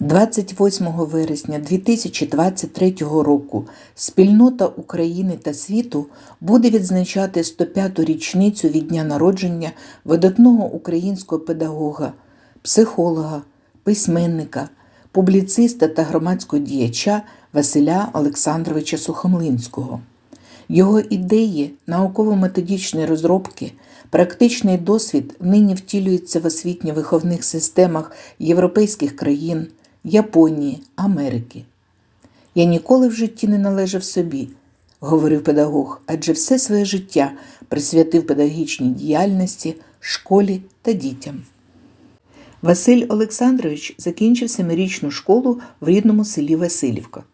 28 вересня 2023 року спільнота України та світу буде відзначати 105-ту річницю від дня народження видатного українського педагога, психолога, письменника, публіциста та громадського діяча Василя Олександровича Сухомлинського. Його ідеї, науково-методичні розробки, практичний досвід нині втілюються в освітньо-виховних системах європейських країн, Японії, Америки. Я ніколи в житті не належав собі, говорив педагог, адже все своє життя присвятив педагогічній діяльності, школі та дітям. Василь Олександрович закінчив семирічну школу в рідному селі Васильівка.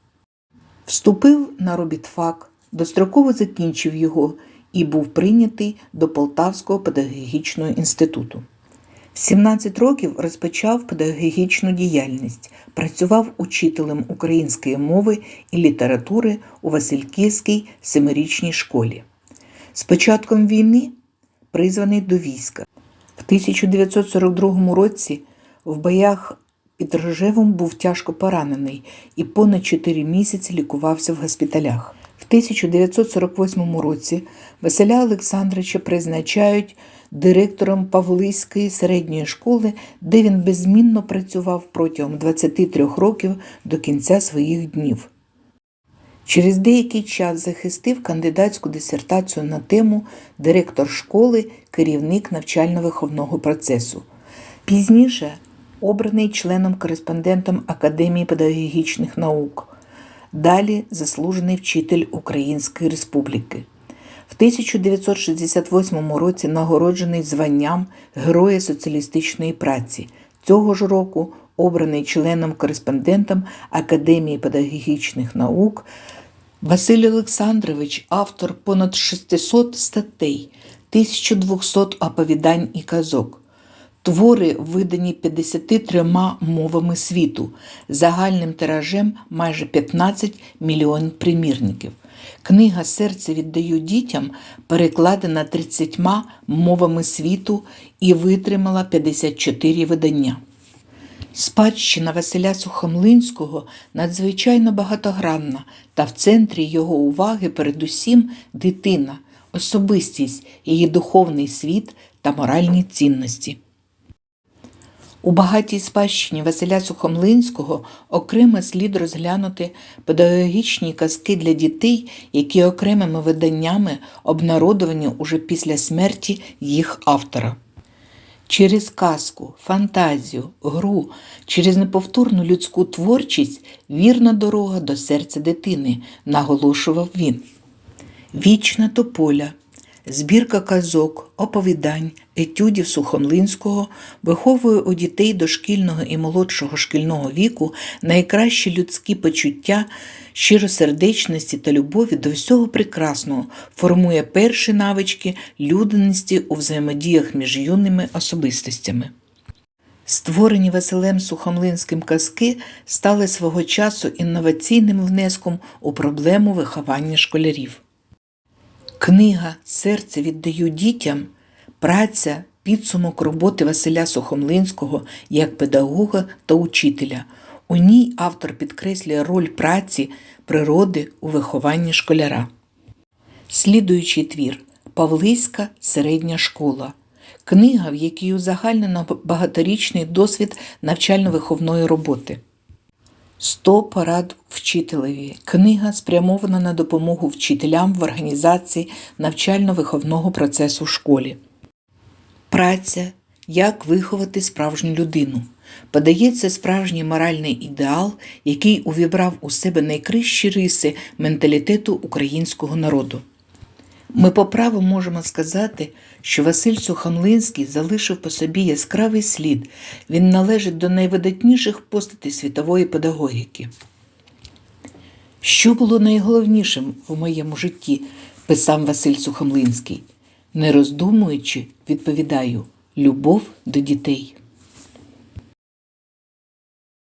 Вступив на робітфак, достроково закінчив його і був прийнятий до Полтавського педагогічного інституту. В 17 років розпочав педагогічну діяльність, працював учителем української мови і літератури у Васильківській семирічній школі. З початком війни призваний до війська. В 1942 році в боях під Рожевом був тяжко поранений і понад 4 місяці лікувався в госпіталях. В 1948 році Василя Олександровича призначають директором Павлиської середньої школи, де він беззмінно працював протягом 23 років до кінця своїх днів. Через деякий час захистив кандидатську дисертацію на тему директор школи, керівник навчально-виховного процесу. Пізніше обраний членом-кореспондентом Академії педагогічних наук. Далі заслужений вчитель Української Республіки. В 1968 році нагороджений званням Героя соціалістичної праці. Цього ж року обраний членом-кореспондентом Академії педагогічних наук. Василь Олександрович автор понад 600 статей, 1200 оповідань і казок. Твори видані 53 мовами світу, загальним тиражем майже 15 мільйонів примірників. Книга Серце віддаю дітям перекладена 30 мовами світу і витримала 54 видання. Спадщина Василя Сухомлинського надзвичайно багатогранна, та в центрі його уваги передусім дитина, особистість, її духовний світ та моральні цінності. У багатій спадщині Василя Сухомлинського окремо слід розглянути педагогічні казки для дітей, які окремими виданнями обнародовані уже після смерті їх автора. Через казку, фантазію, гру, через неповторну людську творчість вірна дорога до серця дитини, наголошував він. Вічна тополя, збірка казок, оповідань, етюдів Сухомлинського виховує у дітей дошкільного і молодшого шкільного віку найкращі людські почуття, щиросердечності та любові до всього прекрасного, формує перші навички людяності у взаємодіях між юними особистостями. Створені Василем Сухомлинським казки стали свого часу інноваційним внеском у проблему виховання школярів. Книга Серце віддаю дітям, праця, підсумок роботи Василя Сухомлинського як педагога та учителя. У ній автор підкреслює роль праці, природи у вихованні школяра. Слідуючий твір Павлиська середня школа. Книга, в якій узагальнено багаторічний досвід навчально-виховної роботи. 100 порад вчителеві. Книга спрямована на допомогу вчителям в організації навчально-виховного процесу в школі. Праця. Як виховати справжню людину. Подається справжній моральний ідеал, який увібрав у себе найкращі риси менталітету українського народу. Ми по праву можемо сказати, що Василь Сухомлинський залишив по собі яскравий слід. Він належить до найвидатніших постатей світової педагогіки. Що було найголовнішим в моєму житті, писав Василь Сухомлинський. Не роздумуючи, відповідаю любов до дітей.